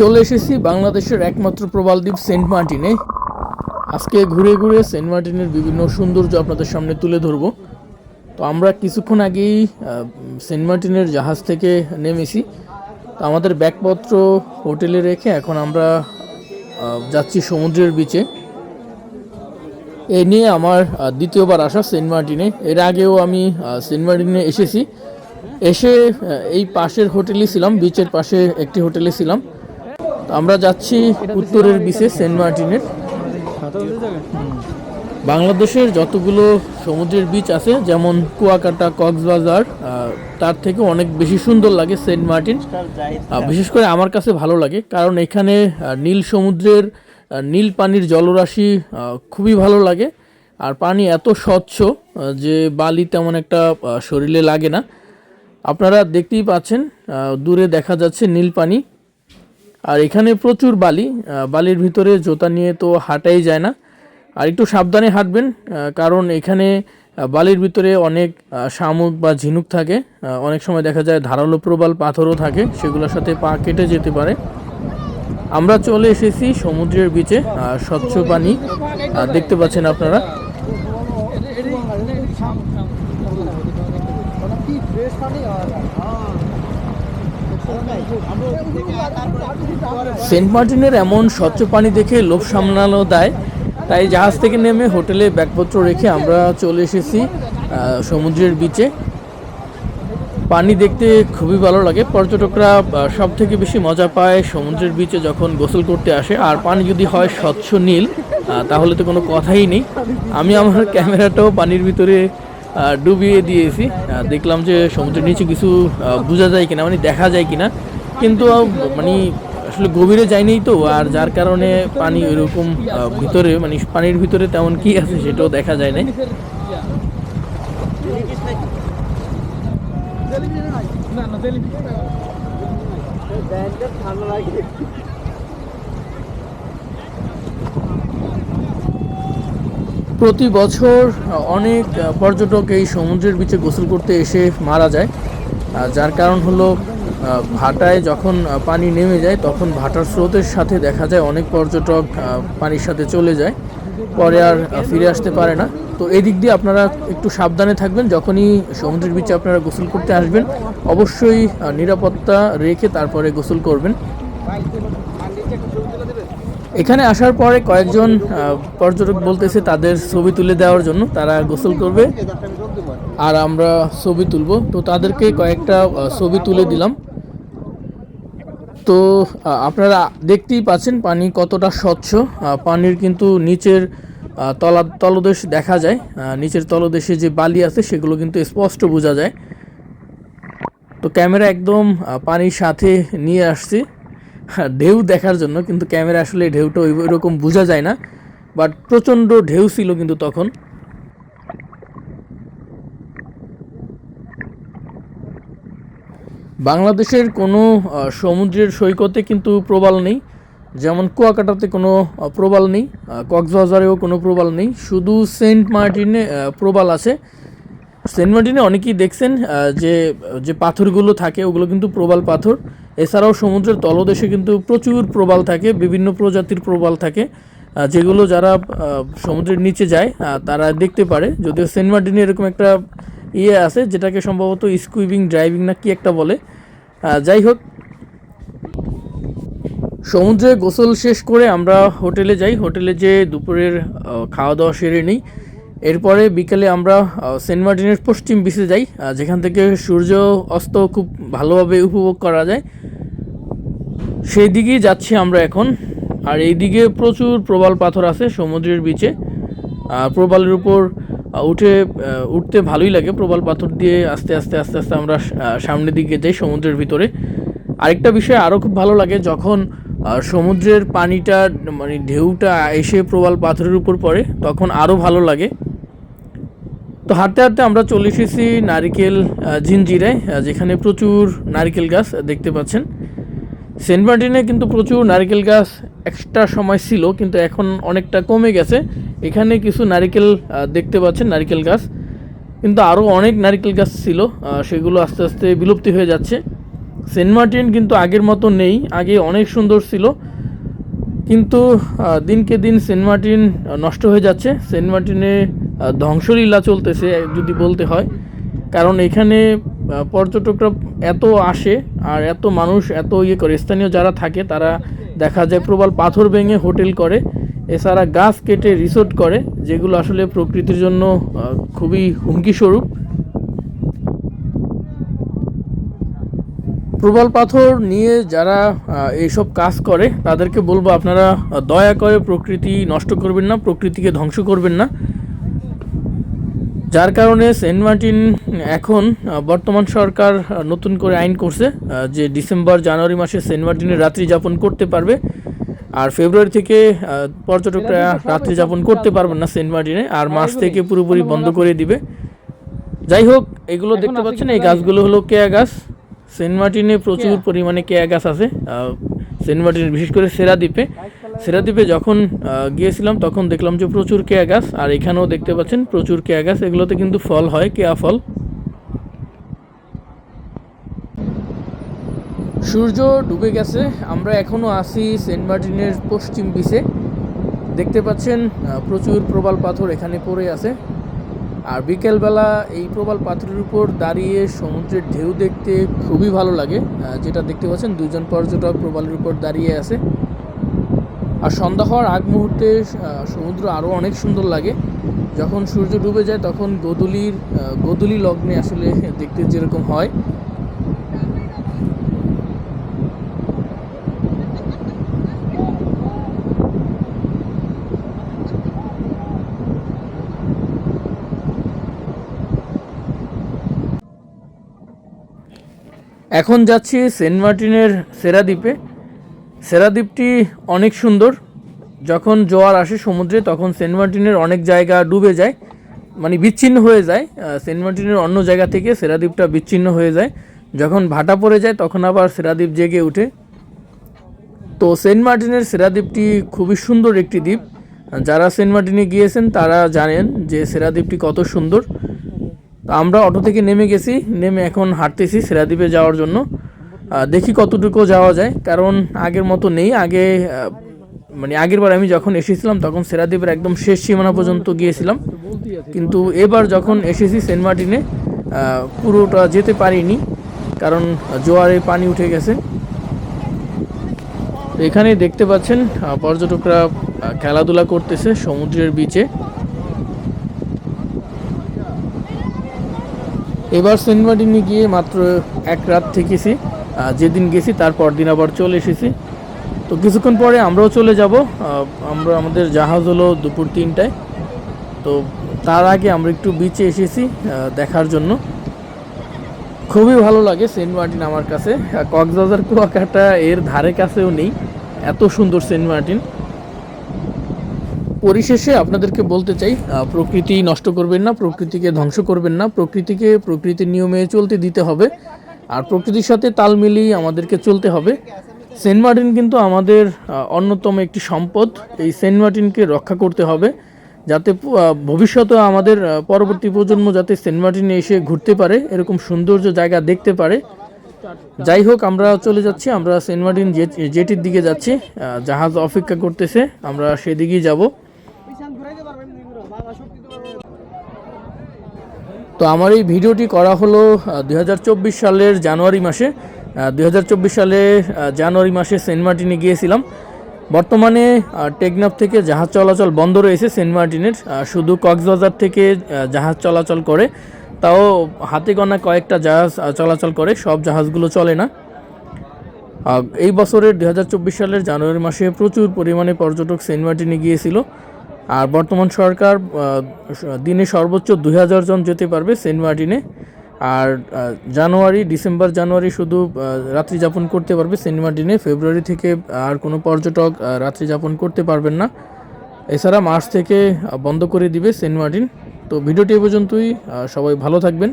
চলে এসেছি বাংলাদেশের একমাত্র প্রবাল দ্বীপ সেন্ট মার্টিনে। আজকে ঘুরে ঘুরে সেন্ট মার্টিনের বিভিন্ন সৌন্দর্য আপনাদের সামনে তুলে ধরব। তো আমরা কিছুক্ষণ আগেই সেন্ট মার্টিনের জাহাজ থেকে নেমেছি। তো আমাদের ব্যাগপত্র হোটেলে রেখে এখন আমরা যাচ্ছি সমুদ্রের বিচে। এ নিয়ে আমার দ্বিতীয়বার আসা সেন্ট মার্টিনে। এর আগেও আমি সেন্ট মার্টিনে এসেছি। এসে এই পাশের হোটেলে ছিলাম, বিচের পাশে একটি হোটেলে ছিলাম। আমরা যাচ্ছি উত্তরের বিচে সেন্ট মার্টিনের। বাংলাদেশের যতগুলো সমুদ্রের বিচ আছে, যেমন কুয়াকাটা, কক্সবাজার তার থেকে অনেক বেশি সুন্দর লাগে সেন্ট মার্টিন। বিশেষ করে আমার কাছে ভালো লাগে, কারণ এখানে নীল সমুদ্রের নীল পানির জলরাশি খুবই ভালো লাগে। আর পানি এত স্বচ্ছ যে বালি তেমন একটা শরীরে লাগে না। আপনারা দেখতেই পাচ্ছেন দূরে দেখা যাচ্ছে নীল পানি। আর এখানে প্রচুর বালি বালির ভিতরে জোতা নিয়ে তো হাঁটাই যায় না আর একটু সাবধানে হাঁটবেন কারণ এখানে বালির ভিতরে অনেক শামুক বা ঝিনুক থাকে অনেক সময় দেখা যায় ধারালো প্রবাল পাথরও থাকে সেগুলোর সাথে পা কেটে যেতে পারে আমরা চলে এসেছি সমুদ্রের বিচে স্বচ্ছ পানি দেখতে পাচ্ছেন আপনারা সেন্ট মার্টিনের এমন স্বচ্ছ পানি দেখে লোভ সামলানো দেয়। তাই জাহাজ থেকে নেমে হোটেলে ব্যাগপত্র রেখে আমরা চলে এসেছি সমুদ্রের বিচে পানি দেখতে খুবই ভালো লাগে। পর্যটকরা সব থেকে বেশি মজা পায় সমুদ্রের বিচে যখন গোসল করতে আসে। আর পানি যদি হয় স্বচ্ছ নীল তাহলে তো কোনো কথাই নেই। আমি আমার ক্যামেরাটাও পানির ভিতরে ডুবিয়ে দিয়েছি। দেখলাম যে সমুদ্রের নিচে কিছু বোঝা যায় কিনা মানে দেখা যায় কিনা। কিন্তু মানে আসলে গভীরে যায়নি তো, আর যার কারণে পানি ওইরকম ভিতরে মানে পানির ভিতরে তেমন কি আছে সেটাও দেখা যায় না প্রতি বছর অনেক পর্যটক এই সমুদ্রের বিচে গোসল করতে এসে মারা যায়। যার কারণ হলো ভাটায় যখন পানি নেমে যায়, তখন ভাটার স্রোতের সাথে দেখা যায় অনেক পর্যটক পানির সাথে চলে যায়। পরে আর ফিরে আসতে পারে না। তো এই দিক দিয়ে আপনারা একটু সাবধানে থাকবেন। যখনই সমুদ্রের বিচে আপনারা গোসল করতে আসবেন, অবশ্যই নিরাপত্তা রেখে তারপরে গোসল করবেন। এখানে আসার পরে কয়েকজন পর্যটক বলতেছে তাদের ছবি তুলে দেওয়ার জন্য। তারা গোসল করবে। আর আমরা ছবি তুলব। তো তাদেরকে কয়েকটা ছবি তুলে দিলাম। তো আপনারা দেখতেই পাচ্ছেন পানি কতটা স্বচ্ছ। পানির কিন্তু নিচের তলা তলদেশ দেখা যায়। নিচের তলদেশে যে বালি আছে সেগুলো কিন্তু স্পষ্ট বোঝা যায়। তো ক্যামেরা একদম পানির সাথে নিয়ে আসছি। হ্যাঁ, ঢেউ দেখার জন্য কিন্তু ক্যামেরা আসলে ঢেউটা ওই রকম বোঝা যায় না। বাট প্রচণ্ড ঢেউ ছিল কিন্তু তখন। বাংলাদেশের কোনো সমুদ্রের সৈকতে কিন্তু প্রবাল নেই। যেমন কুয়াকাটাতে কোনো প্রবাল নেই কক্সবাজারেও কোনো প্রবাল নেই। শুধু সেন্ট মার্টিনে প্রবাল আছে। সেন্ট মার্টিনে অনেকেই দেখছেন যে যে পাথরগুলো থাকে, ওগুলো কিন্তু প্রবাল পাথর। এছাড়াও সমুদ্রের তলদেশে কিন্তু প্রচুর প্রবাল থাকে, বিভিন্ন প্রজাতির প্রবাল থাকে যেগুলো যারা সমুদ্রের নিচে যায় তারা দেখতে পারে। যদিও সেন্ট মার্টিনে এরকম একটা ইয়ে আছে, যেটাকে সম্ভবত স্কুইবিং ড্রাইভিং না কি একটা বলে। যাই হোক, সমুদ্রে গোসল শেষ করে আমরা হোটেলে যাই। হোটেলে যে দুপুরের খাওয়া দাওয়া সেরে নিই। এরপরে বিকেলে আমরা সেন্ট মার্টিনের পশ্চিম বিচে যাই যেখান থেকে সূর্য অস্ত খুব ভালোভাবে উপভোগ করা যায়। সেই দিকেই যাচ্ছি আমরা এখন। আর এইদিকে প্রচুর প্রবাল পাথর আছে সমুদ্রের বিচে প্রবালের উপর উঠে উঠতে ভালোই লাগে। প্রবাল পাথর দিয়ে আস্তে আস্তে আস্তে আস্তে আমরা সামনের দিকে যাই সমুদ্রের ভিতরে। আরেকটা বিষয় আরও খুব ভালো লাগে, যখন সমুদ্রের পানিটা মানে ঢেউটা এসে প্রবাল পাথরের উপর পড়ে, তখন আরও ভালো লাগে। তো হাঁটতে হাঁটতে আমরা চলে এসেছি নারিকেল ঝিনজিরায় যেখানে প্রচুর নারকেল গাছ দেখতে পাচ্ছেন। সেন্ট মার্টিনে কিন্তু প্রচুর নারকেল গাছ এক্সট্রা সময় ছিল, কিন্তু এখন অনেকটা কমে গেছে। এখানে কিছু নারকেল দেখতে পাচ্ছেন নারকেল গাছ। কিন্তু আরও অনেক নারকেল গাছ ছিল সেগুলো আস্তে আস্তে বিলুপ্তি হয়ে যাচ্ছে। সেন্ট মার্টিন কিন্তু আগের মতো নেই, আগে অনেক সুন্দর ছিল। কিন্তু দিনকে দিন সেন্ট মার্টিন নষ্ট হয়ে যাচ্ছে। সেন্ট মার্টিনে ধ্বংসলীলা চলতেছে, যদি বলতে হয়। কারণ এখানে পর্যটকরা এত আসে, আর এত মানুষ, এত ইয়ে করে। স্থানীয় যারা থাকে, তারা দেখা যায় প্রবল পাথর ভেঙে হোটেল করে, এছাড়া গাছ কেটে রিসোর্ট করে, যেগুলো আসলে প্রকৃতির জন্য খুবই হুমকিস্বরূপ। প্রবল পাথর নিয়ে যারা এইসব কাজ করে, তাদেরকে বলব আপনারা দয়া করে প্রকৃতি নষ্ট করবেন না, প্রকৃতিকে ধ্বংস করবেন না। যার কারণে সেন্ট মার্টিন এখন বর্তমান সরকার নতুন করে আইন করছে যে ডিসেম্বর জানুয়ারি মাসে সেন্ট মার্টিনে রাত্রি যাপন করতে পারবে। আর ফেব্রুয়ারি থেকে পর্যটকরা রাত্রি যাপন করতে পারবেন না সেন্ট মার্টিনে আর মার্চ থেকে পুরোপুরি বন্ধ করে দিবে। যাই হোক এগুলো দেখতে পাচ্ছেন এই গাছগুলো হলো কেয়া গাছ। সেন্ট মার্টিনে প্রচুর পরিমাণে কেয়া গাছ আছে। সেন্ট মার্টিনের বিশেষ করে সেরাদ্বীপে সেরাদ্বীপে যখন গিয়েছিলাম, তখন দেখলাম যে প্রচুর কেয়া গাছ, আর এখানেও দেখতে পাচ্ছেন প্রচুর কেয়া গাছ, এগুলোতে কিন্তু ফল হয়, কেয়া ফল। সূর্য ডুবে গেছে, আমরা এখনও আছি সেন্ট মার্টিনের পশ্চিম বিচে দেখতে পাচ্ছেন প্রচুর প্রবাল পাথর এখানে পড়ে আছে। আর বিকেলবেলা এই প্রবাল পাথরের উপর দাঁড়িয়ে সমুদ্রের ঢেউ দেখতে খুবই ভালো লাগে। যেটা দেখতে পাচ্ছেন, দুজন পর্যটক প্রবালের উপর দাঁড়িয়ে আছে। আর সন্ধ্যা হওয়ার আগ মুহূর্তে সমুদ্র আরও অনেক সুন্দর লাগে। যখন সূর্য ডুবে যায় তখন গোধূলির আহ, গোধূলি লগ্নে আসলে দেখতে যেরকম হয়। এখন যাচ্ছি সেন্ট মার্টিনের সেরাদ্বীপে সেরাদ্বীপটি অনেক সুন্দর। যখন জোয়ার আসে সমুদ্রে, তখন সেন্ট মার্টিনের অনেক জায়গা ডুবে যায় মানে বিচ্ছিন্ন হয়ে যায়। সেন্ট মার্টিনের অন্য জায়গা থেকে সেরাদ্বীপটা বিচ্ছিন্ন হয়ে যায়। যখন ভাটা পড়ে যায়, তখন আবার সেরাদ্বীপ জেগে ওঠে তো সেন্ট মার্টিনের সেরাদ্বীপটি খুবই সুন্দর একটি দ্বীপ। যারা সেন্ট মার্টিনে গিয়েছেন, তারা জানেন যে সেরাদ্বীপটি কত সুন্দর। আমরা অটো থেকে নেমে গেছি, নেমে এখন হাঁটতেছি সেরাদ্বীপে যাওয়ার জন্য। দেখি কতটুকু যাওয়া যায়। কারণ আগের মতো নেই। আগে মানে আগের বার আমি যখন এসেছিলাম, তখন সেরাদ্বীপের একদম শেষ সীমানা পর্যন্ত গিয়েছিলাম। কিন্তু এবার যখন এসেছি সেন্ট মার্টিনে পুরোটা যেতে পারিনি, কারণ জোয়ারে পানি উঠে গেছে। এখানে দেখতে পাচ্ছেন পর্যটকরা খেলাধুলা করতেছে সমুদ্রের বিচে। এবার সেন্ট মার্টিনে গিয়ে মাত্র এক রাত থেকেছি। যেদিন গেছি তারপর দিন আবার চলে এসেছি। তো কিছুক্ষণ পরে আমরাও চলে যাব। আমরা, আমাদের জাহাজ হলো দুপুর তিনটায়। তো তার আগে আমরা একটু বিচে এসেছি দেখার জন্য। খুবই ভালো লাগে সেন্ট মার্টিন আমার কাছে। কক্সবাজার, কুয়াকাটা, এর ধারে কাছেও নেই। এত সুন্দর সেন্ট মার্টিন। পরিশেষে আপনাদেরকে বলতে চাই প্রকৃতি নষ্ট করবেন না, প্রকৃতিকে ধ্বংস করবেন না। প্রকৃতিকে প্রকৃতির নিয়মে চলতে দিতে হবে। আর প্রকৃতির সাথে তাল মিলিয়ে আমাদেরকে চলতে হবে। সেন্ট মার্টিন কিন্তু আমাদের অন্যতম একটি সম্পদ। এই সেন্ট মার্টিনকে রক্ষা করতে হবে যাতে ভবিষ্যতে আমাদের পরবর্তী প্রজন্ম যাতে সেন্ট মার্টিনে এসে ঘুরতে পারে, এরকম সৌন্দর্য জায়গা দেখতে পারে। যাই হোক, আমরা চলে যাচ্ছি, আমরা সেন্ট মার্টিন জেট- জেটির দিকে যাচ্ছি জাহাজ অপেক্ষা করতেছে, আমরা সেদিকেই যাব। তো আমার এই ভিডিওটি করা হলো দু হাজার চব্বিশ সালের জানুয়ারি মাসে। দু হাজার চব্বিশ সালে জানুয়ারি মাসে সেন্ট মার্টিনে গিয়েছিলাম। বর্তমানে টেকনাফ থেকে জাহাজ চলাচল বন্ধ রয়েছে সেন্ট মার্টিনের। শুধু কক্সবাজার থেকে জাহাজ চলাচল করে। তাও হাতে গণা কয়েকটা জাহাজ চলাচল করে, সব জাহাজগুলো চলে না। এই বছরের দু হাজার চব্বিশ সালের জানুয়ারি মাসে প্রচুর পরিমাণে পর্যটক সেন্ট মার্টিনে গিয়েছিল। আর বর্তমান সরকার দিনে সর্বোচ্চ দুই হাজার জন যেতে পারবে সেন্ট মার্টিনে। আর জানুয়ারি, ডিসেম্বর, জানুয়ারি শুধু রাত্রি যাপন করতে পারবে সেন্ট মার্টিনে। ফেব্রুয়ারি থেকে আর কোনো পর্যটক রাত্রি যাপন করতে পারবেন না। এছাড়া মার্চ থেকে বন্ধ করে দিবে সেন্ট মার্টিন। তো ভিডিওটি এ পর্যন্তই সবাই ভালো থাকবেন।